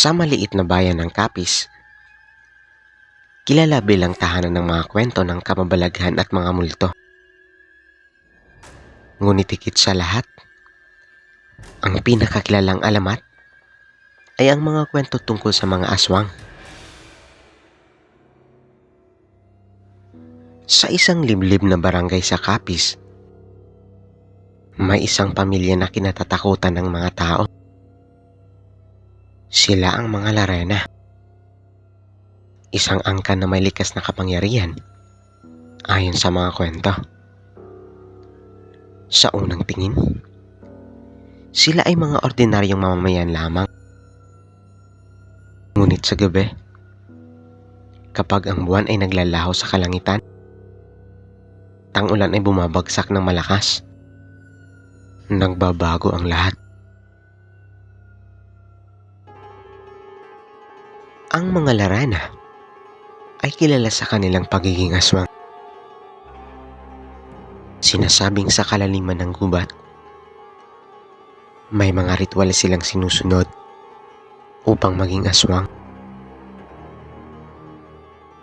Sa maliit na bayan ng Capiz, kilala bilang tahanan ng mga kwento ng kamabalaghan at mga multo. Ngunit higit sa lahat, ang pinakakilalang alamat ay ang mga kwento tungkol sa mga aswang. Sa isang liblib na barangay sa Capiz, may isang pamilya na kinatatakutan ng mga tao. Sila ang mga Larena. Isang angkan na may likas na kapangyarihan ayon sa mga kwento. Sa unang tingin, sila ay mga ordinaryong mamamayan lamang. Ngunit sa gabi, kapag ang buwan ay naglalaho sa kalangitan, tang ulan ay bumabagsak ng malakas. Nagbabago ang lahat. Ang mga Larana ay kilala sa kanilang pagiging aswang. Sinasabing sa kalaliman ng gubat, may mga ritual silang sinusunod upang maging aswang.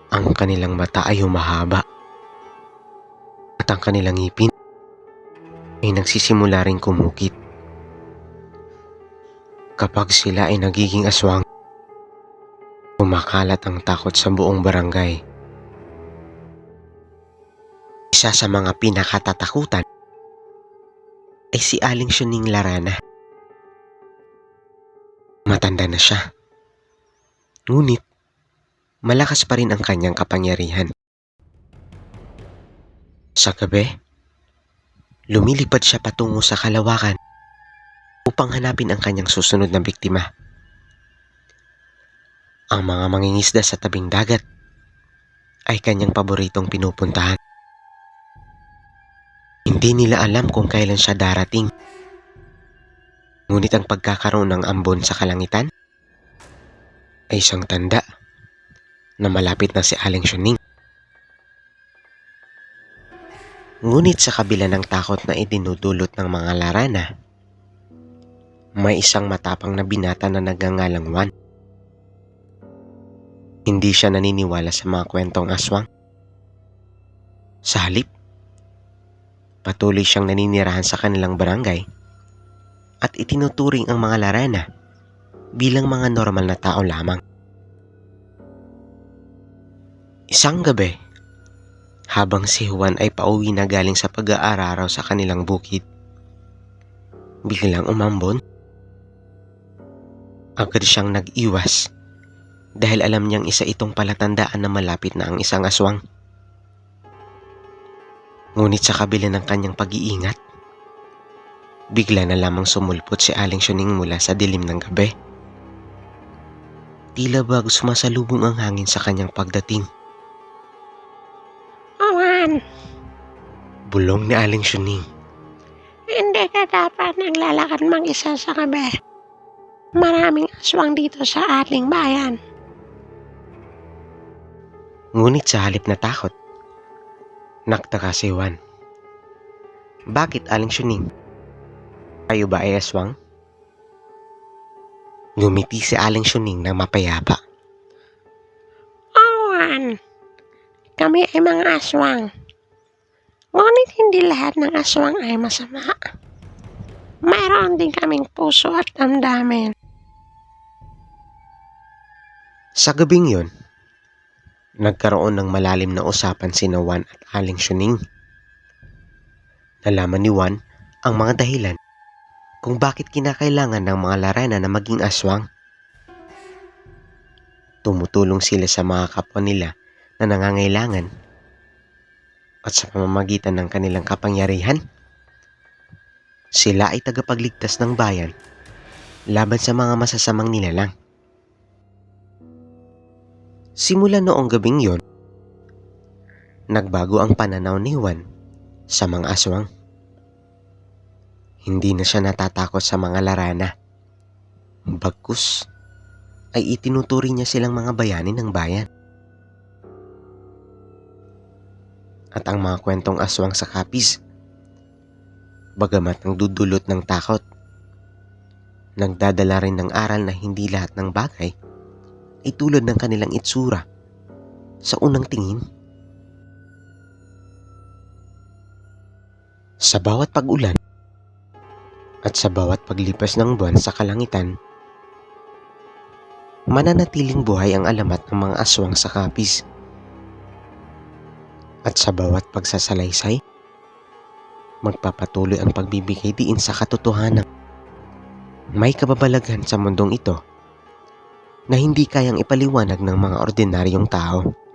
Ang kanilang mata ay humahaba at ang kanilang ngipin ay nagsisimula ring kumukit. Kapag sila ay nagiging aswang, kumakalat ang takot sa buong barangay. Isa sa mga pinakatatakutan ay si Aling Shuning Larana. Matanda na siya. Ngunit, malakas pa rin ang kanyang kapangyarihan. Sa gabi, lumilipad siya patungo sa kalawakan upang hanapin ang kanyang susunod na biktima. Ang mga mangingisda sa tabing dagat ay kanyang paboritong pinupuntahan. Hindi nila alam kung kailan siya darating. Ngunit ang pagkakaroon ng ambon sa kalangitan ay isang tanda na malapit na si Aling Shuning. Ngunit sa kabila ng takot na idinudulot ng mga larana, may isang matapang na binata na nagangalang Juan. Hindi siya naniniwala sa mga kwentong aswang. Sa halip, patuloy siyang naninirahan sa kanilang barangay at itinuturing ang mga larana bilang mga normal na tao lamang. Isang gabi, habang si Juan ay pauwi na galing sa pag-aararaw sa kanilang bukid, biglang umambon. Agad siyang nag-iwas dahil alam niyang isa itong palatandaan na malapit na ang isang aswang. Ngunit sa kabila ng kanyang pag-iingat, bigla na lamang sumulpot si Aling Shuning mula sa dilim ng gabi. Tila bago sumasalubong ang hangin sa kanyang pagdating. Juan, Bulong ni Aling Shuning. hindi ka dapat naglalakad mag-isa sa gabi. Maraming aswang dito sa ating bayan. Ngunit sa halip na takot, nagtaka si Juan. Bakit Aling Shuning? Kayo ba ay aswang? Ngumiti si Aling Shuning ng mapayapa. Oh, Juan, kami ay mga aswang. Ngunit hindi lahat ng aswang ay masama. Mayroon din kaming puso at damdamin. Sa gabing yon, nagkaroon ng malalim na usapan si Juan at Aling Shuning. Nalaman ni Juan ang mga dahilan kung bakit kinakailangan ng mga larana na maging aswang. Tumutulong sila sa mga kapwa nila na nangangailangan at sa pamamagitan ng kanilang kapangyarihan, sila ay tagapagligtas ng bayan laban sa mga masasamang nilalang. Simula noong gabing yon, nagbago ang pananaw ni Juan sa mga aswang. Hindi na siya natatakot sa mga larana. Bagkus ay itinuturing niya silang mga bayani ng bayan. At ang mga kwentong aswang sa Capiz, bagamat ang dudulot ng takot, Nagdadala rin ng aral na hindi lahat ng bagay ay tulad ng kanilang itsura sa unang tingin. Sa bawat pag-ulan at sa bawat paglipas ng buwan sa kalangitan, mananatiling buhay ang alamat ng mga aswang sa kapis. At sa bawat pagsasalaysay, magpapatuloy ang pagbibigay diin sa katotohanan. May kababalaghan sa mundong ito na hindi kayang ipaliwanag ng mga ordinaryong tao.